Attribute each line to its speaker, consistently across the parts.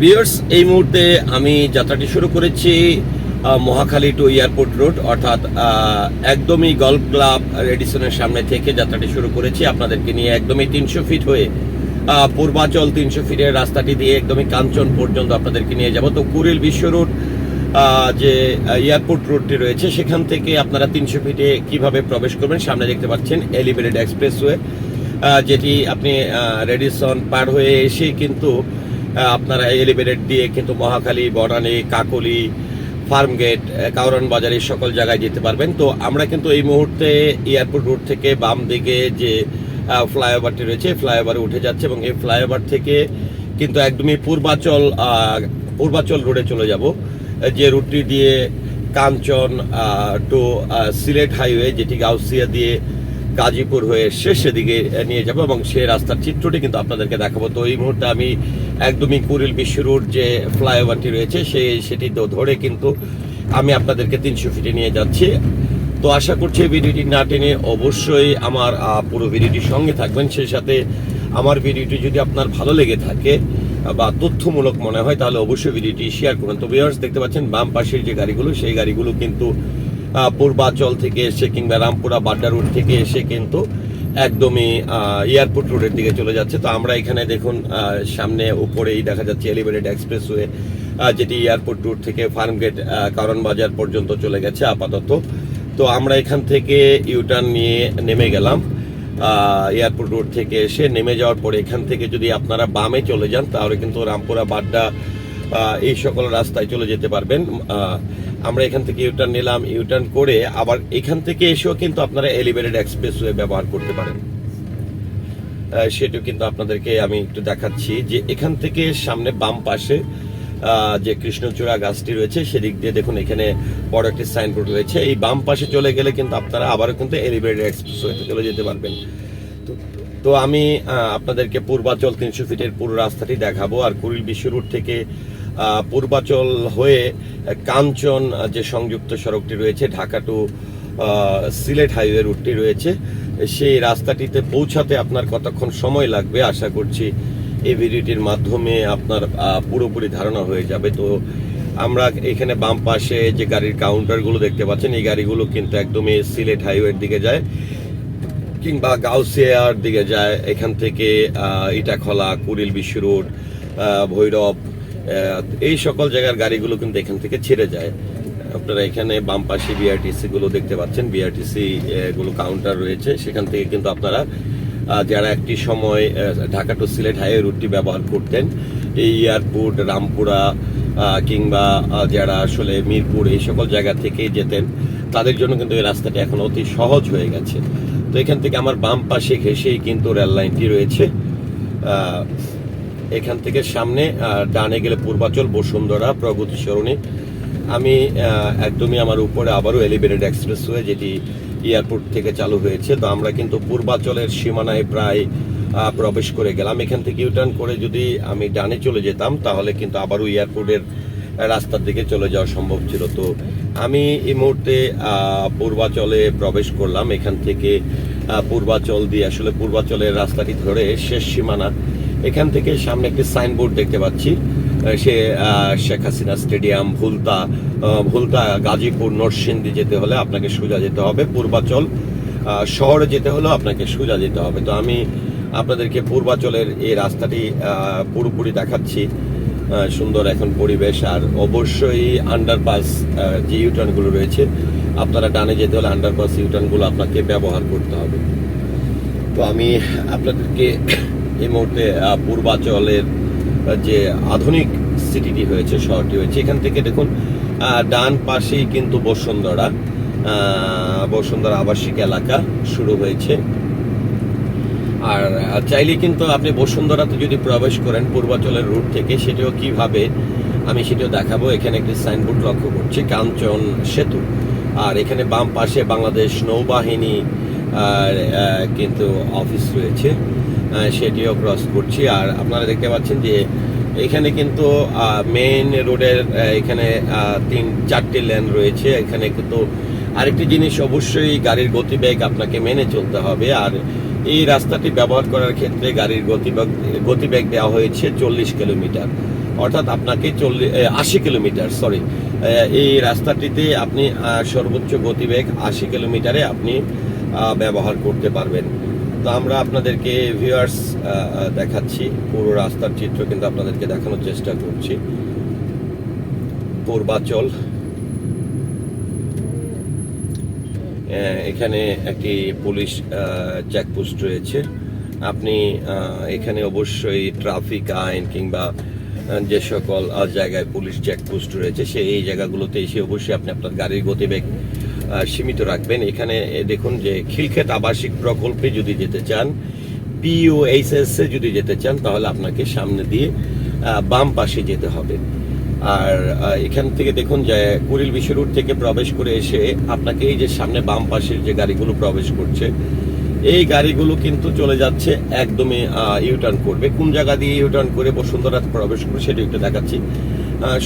Speaker 1: Viewers এই মুহূর্তে আমি যাত্রাটি শুরু করেছি মহাখালী টু এয়ারপোর্ট রোড অর্থাৎ একদমই গল্ফ ক্লাব রেডিসনের সামনে থেকে যাত্রাটি শুরু করেছি। আপনাদেরকে নিয়ে একদমই তিনশো ফিট হয়ে পূর্বাচল তিনশো ফিটের রাস্তাটি দিয়ে একদমই কাঞ্চন পর্যন্ত আপনাদেরকে নিয়ে যাব। তো কুরিল বিশ্ব রোড যে এয়ারপোর্ট রোডটি রয়েছে, সেখান থেকে আপনারা তিনশো ফিটে কীভাবে প্রবেশ করবেন সামনে দেখতে পাচ্ছেন এলিভেটেড এক্সপ্রেসওয়ে যেটি আপনি রেডিসন পার হয়ে এসেই কিন্তু আপনারা এলিভেটেড দিয়ে কিন্তু মহাখালী, বনানী, কাকলি ফার্ম গেট কাউরান বাজার এই সকল জায়গায় যেতে পারবেন। তো আমরা কিন্তু এই মুহূর্তে এয়ারপোর্ট রোড থেকে বাম দিকে যে ফ্লাইওভারটি রয়েছে ফ্লাইওভারে উঠে যাচ্ছে এবং এই ফ্লাইওভার থেকে কিন্তু একদমই পূর্বাচল পূর্বাচল রোডে চলে যাব। যে রুটটি দিয়ে কাঞ্চন টু সিলেট হাইওয়ে, যেটি গাউসিয়া দিয়ে গাজীপুর হয়ে শেষের দিকে নিয়ে যাব এবং সেই রাস্তার চিত্রটি কিন্তু আপনাদেরকে দেখাবো। তো এই মুহূর্তে আমি একদমই কুড়িল বিশ্ব রোড যে ফ্লাইওভারটি রয়েছে সেই সেটি ধরে কিন্তু আমি আপনাদেরকে তিনশো ফিটে নিয়ে যাচ্ছি। তো আশা করছি ভিডিওটি না টেনে অবশ্যই আমার পুরো ভিডিওটির সঙ্গে থাকবেন। সেই সাথে আমার ভিডিওটি যদি আপনার ভালো লেগে থাকে বা তথ্যমূলক মনে হয়, তাহলে অবশ্যই ভিডিওটি শেয়ার করুন। তো ভিউয়ার্স দেখতে পাচ্ছেন, বাম পাশের যে গাড়িগুলো, সেই গাড়িগুলো কিন্তু পূর্বাচল থেকে এসে কিংবা রামপুরা বাড্ডা রোড থেকে এসে কিন্তু একদমই এয়ারপোর্ট রোডের দিকে চলে যাচ্ছে। তো আমরা এখানে দেখুন সামনে উপরেই দেখা যাচ্ছে এলিভেটেড এক্সপ্রেসওয়ে যেটি এয়ারপোর্ট রোড থেকে ফার্মগেট কারণ বাজার পর্যন্ত চলে গেছে আপাতত। তো আমরা এখান থেকে ইউটার্ন নিয়ে নেমে গেলাম। এয়ারপোর্ট রোড থেকে এসে নেমে যাওয়ার পরে এখান থেকে যদি আপনারা বামে চলে যান, তাহলে কিন্তু রামপুরা বাড্ডা এই সকল রাস্তায় চলে যেতে পারবেন। আমরা এখান থেকে ইউটার্ন নিলাম ইউটার্ন করে আবার এখান থেকে এসেও কিন্তু আপনারা এলিভেটেড এক্সপ্রেসওয়ে ব্যবহার করতে পারেন। সেটিও কিন্তু আপনাদেরকে আমি একটু দেখাচ্ছি যে এখান থেকে সামনে বাম পাশে যে কৃষ্ণচূড়া গাছটি রয়েছে, সেদিক দিয়ে দেখুন এখানে বড় একটি সাইনবোর্ড রয়েছে। এই বাম পাশে চলে গেলে কিন্তু আপনারা আবারও কিন্তু এলিভেটেড এক্সপ্রেসওয়েতে চলে যেতে পারবেন। তো- আমি আপনাদেরকে পূর্বাচল তিনশো ফিটের পুরো রাস্তাটি দেখাবো। আর কুড়িল বিশ্ব রুট থেকে পূর্বাচল হয়ে কাঞ্চন যে সংযুক্ত সড়কটি রয়েছে, ঢাকা টু সিলেট হাইওয়ে রুটটি রয়েছে, সেই রাস্তাটিতে পৌঁছাতে আপনার কতক্ষণ সময় লাগবে? আশা করছি এই ভিডিওটির মাধ্যমে আপনার পুরোপুরি ধারণা হয়ে যাবে। তো আমরা এখানে বাম পাশে যে গাড়ির কাউন্টারগুলো দেখতে পাচ্ছেন, এই গাড়িগুলো কিন্তু একদমই সিলেট হাইওয়ের দিকে যায় কিংবা গাউসিয়ার দিকে যায়। এখান থেকে ইটাখলা, কুড়িল বিশ্ব রোড ভৈরব এই সকল জায়গার গাড়িগুলো কিন্তু এখান থেকে ছেড়ে যায়। আপনারা এখানে বাম পাশে বিআরটিসি গুলো দেখতে পাচ্ছেন। বিআরটিসি গুলো কাউন্টার রয়েছে। সেখান থেকে কিন্তু আপনারা যারা একটি সময় ঢাকা টু সিলেট হাইওয়ে রুটটি ব্যবহার করতেন, এই এয়ারপোর্ট রামপুরা কিংবা যারা আসলে মিরপুর, এই সকল জায়গা থেকে যেতেন, তাদের জন্য কিন্তু এই রাস্তাটি এখন অতি সহজ হয়ে গেছে। তো এখান থেকে আমার বাম পাশে ঘেসেই কিন্তু রেল লাইনটি রয়েছে। এখান থেকে সামনে ডানে গেলে পূর্বাচল, বসুন্ধরা, প্রগতি সরণি। আমি একদমই আমার উপরে আবারও এলিভেটেড এক্সপ্রেসওয়ে যেটি এয়ারপোর্ট থেকে চালু হয়েছে। তো আমরা কিন্তু পূর্বাচলের সীমানায় প্রায় প্রবেশ করে গেলাম। এখান থেকে ইউটার্ন করে যদি আমি ডানে চলে যেতাম, তাহলে কিন্তু আবারও এয়ারপোর্টের রাস্তার দিকে চলে যাওয়া সম্ভব ছিল। তো আমি এই মুহূর্তে পূর্বাচলে প্রবেশ করলাম। এখান থেকে পূর্বাচল দিয়ে আসলে পূর্বাচলের রাস্তাটি ধরে শেষ সীমানা। এখান থেকে সামনে একটি সাইনবোর্ড দেখতে পাচ্ছি। সে শেখ হাসিনা স্টেডিয়াম, ভুলতা ভুলতা, গাজীপুর, নরসিংদী যেতে হলে আপনাকে সোজা যেতে হবে। পূর্বাচল শহরে যেতে হলেও আপনাকে সোজা যেতে হবে। তো আমি আপনাদেরকে পূর্বাচলের এই রাস্তাটি পুরোপুরি দেখাচ্ছি। সুন্দর এখন পরিবেশ। আর অবশ্যই আন্ডারপাস যে ইউটার্নগুলো রয়েছে, আপনারা ডানে যেতে হলে আন্ডারপাস ইউটার্নগুলো আপনাকে ব্যবহার করতে হবে। তো আমি আপনাদেরকে এই মুহূর্তে পূর্বাচলের যে আধুনিক সিটিটি হয়েছে, শহরটি হয়েছে, এখান থেকে দেখুন ডান পাশেই কিন্তু বসুন্ধরা বসুন্ধরা আবাসিক এলাকা শুরু হয়েছে। আর চাইলে কিন্তু আপনি বসুন্ধরাতে যদি প্রবেশ করেন, পূর্বাচলের রুট থেকে, সেটিও কীভাবে, আমি সেটিও দেখাবো। এখানে একটি সাইনবোর্ড লক্ষ্য করছি, কাঞ্চন সেতু। আর এখানে বাম পাশে বাংলাদেশ নৌবাহিনী কিন্তু অফিস রয়েছে। সেটিও ক্রস করছি। আর আপনারা দেখতে পাচ্ছেন যে এখানে কিন্তু মেইন রোডের এখানে তিন, চারটি লেন রয়েছে। এখানে কিন্তু আরেকটি জিনিস অবশ্যই গাড়ির গতিবেগ আপনাকে মেনে চলতে হবে। আর এই রাস্তাটি ব্যবহার করার ক্ষেত্রে গাড়ির গতিবেগ গতিবেগ দেওয়া হয়েছে চল্লিশ কিলোমিটার। অর্থাৎ আপনাকে চল্লিশ আশি কিলোমিটার সরি এই রাস্তাটিতে আপনি সর্বোচ্চ গতিবেগ আশি কিলোমিটারে আপনি ব্যবহার করতে পারবেন। তো আমরা আপনাদেরকে ভিউয়ার্স দেখাচ্ছি। পুরো রাস্তার চিত্র কিন্তু আপনাদেরকে দেখানোর চেষ্টা করছি। পূর্বাচল। এখানে একটি পুলিশ চেকপোস্ট রয়েছে। আপনি এখানে অবশ্যই ট্রাফিক আইন কিংবা যে সকল জায়গায় পুলিশ চেকপোস্ট রয়েছে সেই এই জায়গাগুলোতে এসে অবশ্যই আপনি আপনার গাড়ির গতিবেগ সীমিত রাখবেন। এখানে দেখুন যে খিলক্ষেত আবাসিক প্রকল্পে যদি যেতে চান পিওএইচএস এ যদি যেতে চান, তাহলে আপনাকে সামনে দিয়ে বাম পাশে যেতে হবে। আর এখান থেকে দেখুন যে কুড়িল বিশ্ব রোড থেকে প্রবেশ করে এসে আপনাকে এই যে সামনে বাম পাশের যে গাড়িগুলো প্রবেশ করছে, এই গাড়িগুলো কিন্তু চলে যাচ্ছে একদমই ইউটার্ন করবে। কোন জায়গা দিয়ে ইউটার্ন করে বসুন্ধরা প্রবেশ করে সেটা একটু দেখাচ্ছি।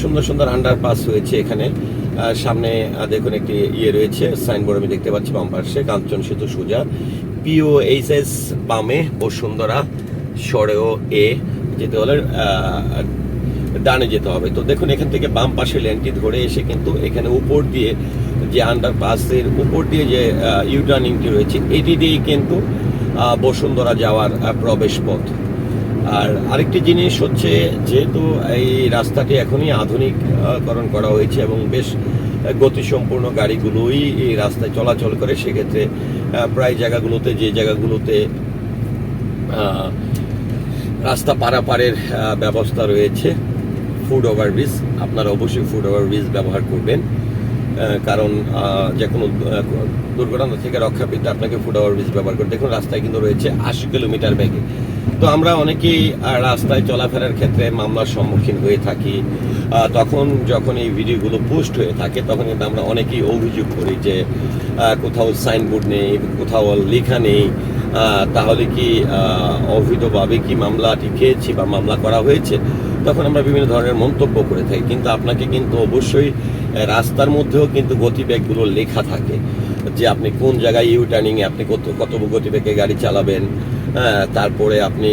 Speaker 1: সুন্দর সুন্দর আন্ডারপাস হয়েছে এখানে। সামনে দেখুন, একটি ইয়ে রয়েছে সাইনবোর্ড আমি দেখতে পাচ্ছি বাম পাশে, কাঞ্চন সেতু সোজা পিও এইচএস বামে, বসুন্ধরা, সরেও এ, যেতে হলে ডানে যেতে হবে। তো দেখুন, এখান থেকে বাম পাশে লেনটি ধরে এসে কিন্তু এখানে উপর দিয়ে যে আন্ডারপাসের উপর দিয়ে যে ইউটার্নিংটি রয়েছে, এটি দিয়েই কিন্তু বসুন্ধরা যাওয়ার প্রবেশ পথ। আর আরেকটি জিনিস হচ্ছে যেহেতু এই রাস্তাটি এখনই আধুনিককরণ করা হয়েছে এবং বেশ গতিসম্পন্ন গাড়িগুলোই এই রাস্তায় চলাচল করে, সেক্ষেত্রে প্রায় জায়গাগুলোতে, যে জায়গাগুলোতে রাস্তা পারাপারের ব্যবস্থা রয়েছে ফুড ওভারব্রিজ আপনারা অবশ্যই ফুড ওভারব্রিজ ব্যবহার করবেন কারণ যে কোনো দুর্ঘটনা থেকে রক্ষা পেতে আপনাকে ফুড ওভারব্রিজ ব্যবহার করতে দেখুন, রাস্তায় কিন্তু রয়েছে আশি কিলোমিটার বেগে। তো আমরা অনেকেই রাস্তায় চলাফেরার ক্ষেত্রে মামলার সম্মুখীন হয়ে থাকি। তখন যখন এই ভিডিওগুলো পোস্ট হয়ে থাকে, তখন কিন্তু আমরা অনেকেই অভিযোগ করি যে কোথাও সাইনবোর্ড নেই, কোথাও লেখা নেই। তাহলে কি অবৈধভাবে কি মামলাটি খেয়েছি বা মামলা করা হয়েছে? তখন আমরা বিভিন্ন ধরনের মন্তব্য করে থাকি। কিন্তু আপনাকে কিন্তু অবশ্যই রাস্তার মধ্যেও কিন্তু গতিবেগগুলো লেখা থাকে। যে আপনি কোন জায়গায় ইউ টার্নিংয়ে আপনি কত কত গতিবেগে গাড়ি চালাবেন? তারপরে আপনি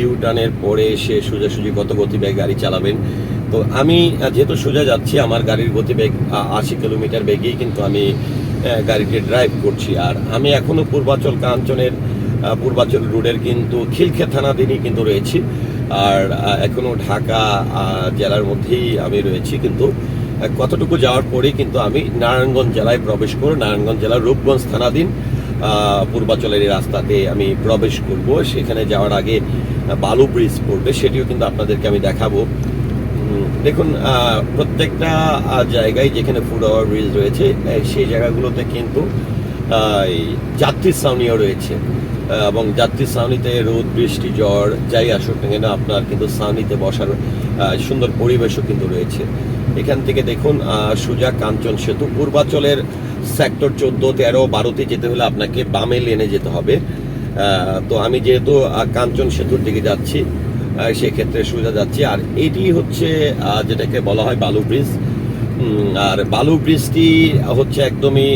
Speaker 1: ইউ টার্নের পরে এসে সোজাসুজি কত গতিবেগ গাড়ি চালাবেন। তো আমি যেহেতু সোজা যাচ্ছি, আমার গাড়ির গতিবেগ আশি কিলোমিটার বেগেই কিন্তু আমি গাড়িটি ড্রাইভ করছি। আর আমি এখনও পূর্বাচল কাঞ্চনের পূর্বাচল রোডের কিন্তু খিলক্ষে থানাধীনই কিন্তু রয়েছি। আর এখনও ঢাকা জেলার মধ্যেই আমি রয়েছি কিন্তু কতটুকু যাওয়ার পরেই কিন্তু আমি নারায়ণগঞ্জ জেলায় প্রবেশ করে নারায়ণগঞ্জ জেলার রূপগঞ্জ থানাধীন পূর্বাচলের এই রাস্তাতে আমি প্রবেশ করব। সেখানে যাওয়ার আগে বালু ব্রিজ পড়বে, সেটিও কিন্তু আপনাদেরকে আমি দেখাবো। দেখুন প্রত্যেকটা জায়গায় যেখানে ফুড ওভার ব্রিজ রয়েছে সেই জায়গাগুলোতে কিন্তু যাত্রী ছাউনিও রয়েছে। এবং যাত্রী ছাউনিতে রোদ, বৃষ্টি, জ্বর, যাই আসুক না কেন, আপনার কিন্তু ছাউনিতে বসার সুন্দর পরিবেশও কিন্তু রয়েছে। এখান থেকে দেখুন সুজা কাঞ্চন সেতু, পূর্বাচলের সেক্টর চোদ্দ, তেরো, বারোতে যেতে হলে আপনাকে বামে লেনে যেতে হবে। তো আমি যেহেতু কাঞ্চন সেতুর দিকে যাচ্ছি সেক্ষেত্রে সোজা যাচ্ছি। আর এটি হচ্ছে যেটাকে বলা হয় বালু ব্রিজ। আর বালু ব্রিজটি হচ্ছে একদমই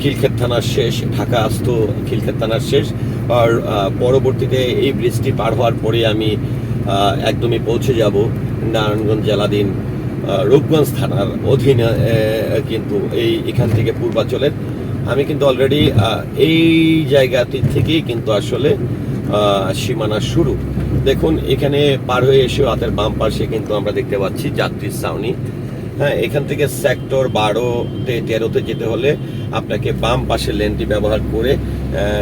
Speaker 1: খিলক্ষেত থানার শেষ, ঢাকা আস্ত খিলক্ষেত থানার শেষ। আর পরবর্তীতে এই ব্রিজটি পার হওয়ার পরে আমি একদমই পৌঁছে যাব। নারায়ণগঞ্জ জেলাধীন রূপগঞ্জ থানার অধীনে কিন্তু এই এখান থেকে পূর্বাচলের আমি কিন্তু অলরেডি এই জায়গাটি থেকেই কিন্তু আসলে সীমানা শুরু। দেখুন, এখানে পার হয়ে এসে হাতের বাম পাশে কিন্তু আমরা দেখতে পাচ্ছি যাত্রীর ছাউনি। হ্যাঁ এখান থেকে সেক্টর বারোতে, তেরোতে যেতে হলে আপনাকে বাম পাশে লেনটি ব্যবহার করে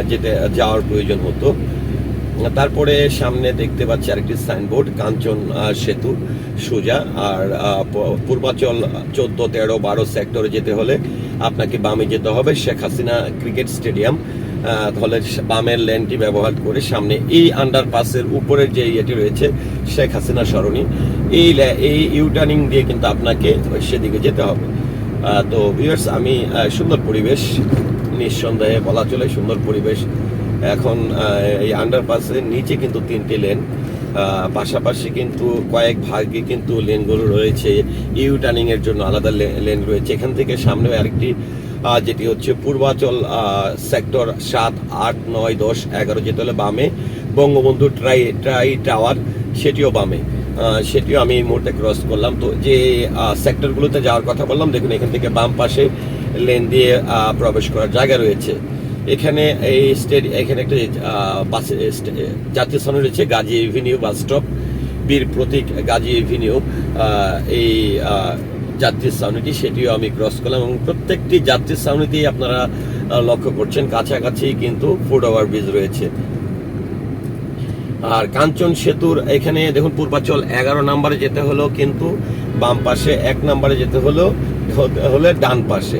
Speaker 1: যেতে, যাওয়ার প্রয়োজন হতো। তারপরে সামনে দেখতে পাচ্ছি আরেকটি সাইনবোর্ড, কাঞ্চন সেতু, সোজা। আর পূর্বাচল চোদ্দ, তেরো, বারো সেক্টরে যেতে হলে আপনাকে বামে যেতে হবে, শেখ হাসিনা ক্রিকেট স্টেডিয়াম। তাহলে বামের লেনটি ব্যবহার করে সামনে এই আন্ডারপাসের উপরের যে ইয়েটি রয়েছে, শেখ হাসিনা সরণি, এই এই ইউটার্নিং দিয়ে কিন্তু আপনাকে সেদিকে যেতে হবে। তো ভিউয়ার্স আমি সুন্দর পরিবেশ, নিঃসন্দেহে বলা চলে সুন্দর পরিবেশ। এখন এই আন্ডারপাসের নিচে কিন্তু তিনটি লেন পাশাপাশি কিন্তু কয়েক ভাগে কিন্তু লেনগুলো রয়েছে। ইউ টার্নিং এর জন্য আলাদা লেন রয়েছে। এখান থেকে সামনে আরেকটি যেটি হচ্ছে পূর্বাচল সেক্টর সাত, আট, নয়, দশ, এগারো যেতে হলে বামে। বঙ্গবন্ধু ট্রাই ট্রাই টাওয়ার সেটিও বামে। সেটিও আমি এই মুহূর্তে ক্রস করলাম। তো যে সেক্টরগুলোতে যাওয়ার কথা বললাম, দেখুন এখান থেকে বাম পাশে লেন দিয়ে প্রবেশ করার জায়গা রয়েছে। এখানে এই স্টেড, এখানে একটা বাস জাতীয় স্থানে রয়েছে, গাজী এভিনিউ বাস স্টপ, বীর প্রতীক গাজী এভিনিউ এই যাত্রী ছাউনিটি সেটিও আমি ক্রস করলাম এবং প্রত্যেকটি যাত্রী ছাউনিতেই আপনারা লক্ষ্য করছেন, কাছাকাছি কিন্তু ফুড ওভার ব্রিজ রয়েছে। আর কাঞ্চন সেতুর এখানে দেখুন, পূর্বাচল এগারো নম্বরে যেতে হলো, কিন্তু বাম পাশে এক নম্বরে যেতে হলো হলে ডান পাশে।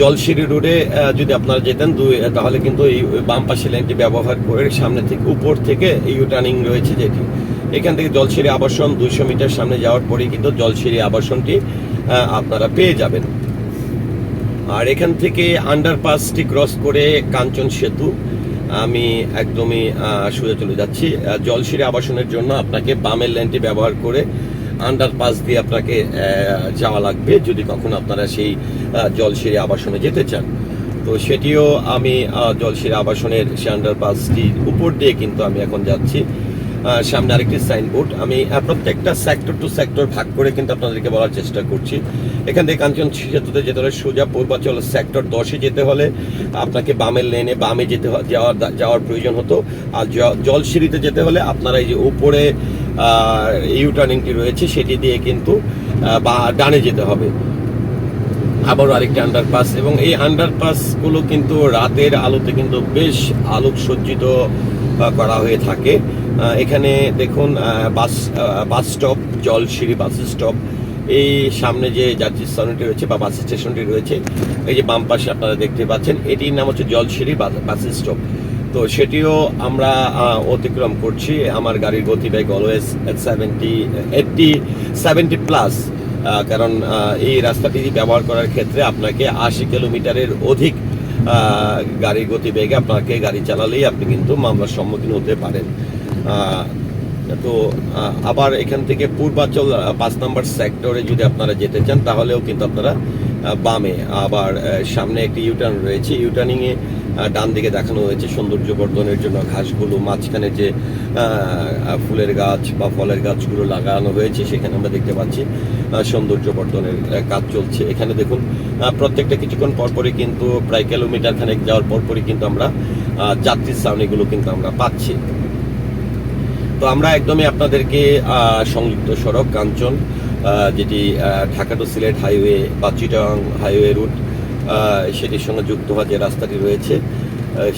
Speaker 1: জলসিঁড়ি রোডে যদি আপনারা যেতেন, দুই তাহলে কিন্তু এই বাম পাশে লাইনটি ব্যবহার করে সামনে থেকে, উপর থেকে ইউ টার্নিং রয়েছে যেটি। এখান থেকে জলসিঁড়ি আবাসন দুইশো মিটার সামনে যাওয়ার পরেই কিন্তু জলসিঁড়ি আবাসনটি আপনারা পেয়ে যাবেন। আর এখান থেকে আন্ডারপাসটি ক্রস করে কাঞ্চন সেতু, আমি একদমই সোজা চলে যাচ্ছি। জলসিঁড়ি আবাসনের জন্য আপনাকে বামের লেনটি ব্যবহার করে আন্ডারপাস দিয়ে আপনাকে যাওয়া লাগবে যদি কখনো আপনারা সেই জলসিঁড়ি আবাসনে যেতে চান। তো সেটিও আমি জলসিঁড়ি আবাসনের সে আন্ডারপাসটির উপর দিয়ে কিন্তু আমি এখন যাচ্ছি। সামনে আরেকটি সাইনবোর্ড আমি প্রত্যেকটা সেক্টর টু সেক্টর ভাগ করে কিন্তু আপনাদেরকে বলার চেষ্টা করছি। এখান থেকে কাঞ্চন সেতুতে যেতে হলে সোজা পূর্বাচল সেক্টর দশে যেতে হলে আপনাকে বামের লেনে বামে যেতে যাওয়ার যাওয়ার প্রয়োজন হতো। আর জ- জলসিঁড়িতে যেতে হলে আপনারা এই যে উপরে ইউ টার্নিংটি রয়েছে, সেটি দিয়ে কিন্তু বা ডানে যেতে হবে। আবারও আরেকটি আন্ডারপাস এবং এই আন্ডারপাসগুলো কিন্তু রাতের আলোতে কিন্তু বেশ আলোক সজ্জিত করা হয়ে থাকে। এখানে দেখুন বাস bus stop Jolshiri bus stop এই সামনে যে যাত্রী স্থানটি রয়েছে বা বাস স্টেশনটি রয়েছে, এই যে বাম পাশে আপনারা দেখতে পাচ্ছেন, এটির নাম হচ্ছে বাস বাস স্টপ তো সেটিও আমরা অতিক্রম করছি। আমার গাড়ির গতিবেগ always seventy eighty seventy plus কারণ এই রাস্তাটি ব্যবহার করার ক্ষেত্রে আপনাকে আশি কিলোমিটারের অধিক গাড়ির গতিবেগে আপনাকে গাড়ি চালালেই আপনি কিন্তু মামলার সম্মুখীন হতে পারেন। তো আবার এখান থেকে পূর্বাচল পাঁচ নম্বর সেক্টরে যদি আপনারা যেতে চান তাহলেও কিন্তু আপনারা বামে আবার সামনে একটি ইউটার্ন রয়েছে। ইউটার্নিং এ আহ, ডান দিকে দেখানো হয়েছে সৌন্দর্য বর্ধনের জন্য ঘাসগুলো মাঝখানে যে ফুলের গাছ বা ফলের গাছগুলো লাগানো হয়েছে সেখানে আমরা দেখতে পাচ্ছি সৌন্দর্য বর্ধনের কাজ চলছে। এখানে দেখুন প্রত্যেকটা কিছুক্ষণ পরপরই কিন্তু প্রায় কিলোমিটার খানেক যাওয়ার পরপরই কিন্তু আমরা আহ, যাত্রী ছাউনিগুলো কিন্তু আমরা পাচ্ছি। তো আমরা একদমই আপনাদেরকে সংযুক্ত সড়ক কাঞ্চন যেটি ঢাকা টু সিলেট হাইওয়ে বা চিটাং হাইওয়ে রুট সেটির সঙ্গে যুক্ত হওয়া যে রাস্তাটি রয়েছে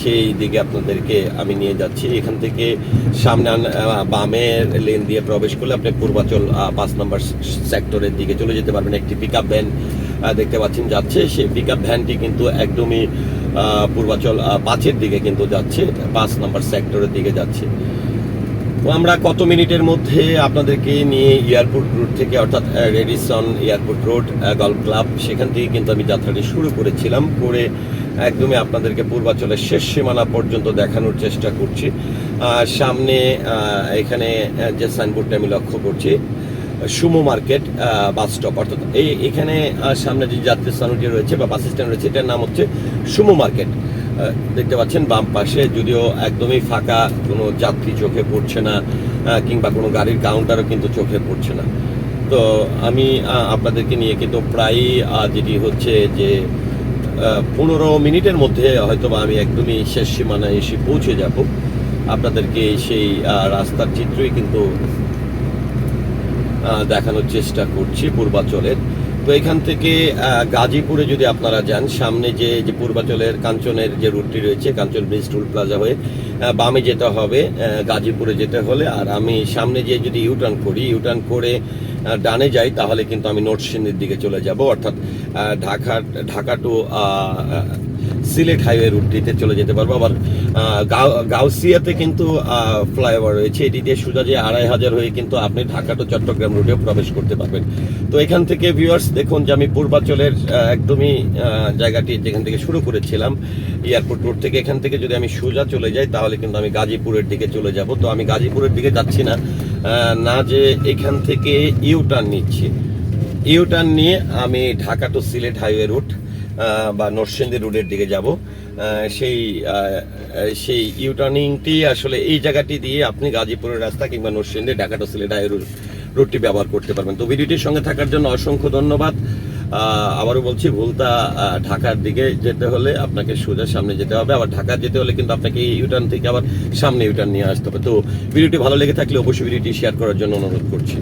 Speaker 1: সেই দিকে আপনাদেরকে আমি নিয়ে যাচ্ছি। এখান থেকে সামনে বামের লেন দিয়ে প্রবেশ করলে আপনি পূর্বাচল পাঁচ নম্বর সেক্টরের দিকে চলে যেতে পারবেন। একটি পিক আপ ভ্যান দেখতে পাচ্ছেন যাচ্ছে। সেই পিক আপ ভ্যানটি কিন্তু একদমই পূর্বাচল পাঁচের দিকে কিন্তু যাচ্ছে, পাঁচ নম্বর সেক্টরের দিকে যাচ্ছে। তো আমরা কত মিনিটের মধ্যে আপনাদেরকে নিয়ে এয়ারপোর্ট রোড থেকে, অর্থাৎ Radisson airport road golf club, সেখান থেকে কিন্তু আমি যাত্রাটি শুরু করেছিলাম, করে একদমই আপনাদেরকে পূর্বাচলের শেষ সীমানা পর্যন্ত দেখানোর চেষ্টা করছি। সামনে এখানে যে সাইনবোর্ডটা আমি লক্ষ্য করছি, সুমো মার্কেট বাস স্টপ। অর্থাৎ এই, এখানে সামনে যে যাত্রী স্থানটি রয়েছে বা বাস স্ট্যান্ড রয়েছে, এটার নাম হচ্ছে সুমো মার্কেট। দেখতে পাচ্ছেন বাম পাশে, যদিও একদমই ফাঁকা, কোনো যাত্রী চোখে পড়ছে না কিংবা কোনো গাড়ির কাউন্টারও কিন্তু চোখে পড়ছে না। তো আমি আপনাদেরকে নিয়ে কিন্তু প্রায়ই যেটি হচ্ছে যে পনেরো মিনিটের মধ্যে হয়তো আমি একদমই শেষ সীমানায় এসে পৌঁছে যাব। আপনাদেরকে সেই রাস্তার চিত্রই কিন্তু দেখানোর চেষ্টা করছি পূর্বাচলের। তো এখান থেকে গাজীপুরে যদি আপনারা যান, সামনে যে যে পূর্বাচলের কাঞ্চনের যে রুটটি রয়েছে, কাঞ্চন ব্রিজ টুল প্লাজা হয়ে বামে যেতে হবে গাজীপুরে যেতে হলে। আর আমি সামনে যে যদি ইউটার্ন করি, ইউটার্ন করে ডানে যাই, তাহলে কিন্তু আমি নর্থসিন্দির দিকে চলে যাব। অর্থাৎ ঢাকা ঢাকা টু সিলেট হাইওয়ে রুটটিতে চলে যেতে পারব। আবার গাউসিয়াতে কিন্তু ফ্লাইওভার রয়েছে। এটি দিয়ে সোজা যে আড়াই হাজার হয়ে কিন্তু আপনি ঢাকা টু চট্টগ্রাম রুটেও প্রবেশ করতে পারবেন। তো এখান থেকে ভিউয়ার্স দেখুন যে আমি পূর্বাচলের আহ, একদমই জায়গাটি যেখান থেকে শুরু করেছিলাম এয়ারপোর্ট রোড থেকে। এখান থেকে যদি আমি সোজা চলে যাই তাহলে কিন্তু আমি গাজীপুরের দিকে চলে যাব। তো আমি গাজীপুরের দিকে যাচ্ছি না না যে এখান থেকে ইউটার্ন নিচ্ছি। ইউটার্ন নিয়ে আমি Dhaka to Sylhet highway route বা নরসিংদী রোডের দিকে যাব। সেই সেই ইউটার্নিংটি আসলে এই জায়গাটি দিয়ে আপনি গাজীপুরের রাস্তা কিংবা নরসিংদী ঢাকা টু সিলেট রোডটি ব্যবহার করতে পারবেন। তো ভিডিওটির সঙ্গে থাকার জন্য অসংখ্য ধন্যবাদ। আবারও বলছি, ভুলতা ঢাকার দিকে যেতে হলে আপনাকে সোজা সামনে যেতে হবে। আবার ঢাকা যেতে হলে কিন্তু আপনাকে ইউটার্ন থেকে আবার সামনে ইউটার্ন নিয়ে আসতে হবে। তো ভিডিওটি ভালো লেগে থাকলে অবশ্যই ভিডিওটি শেয়ার করার জন্য অনুরোধ করছি।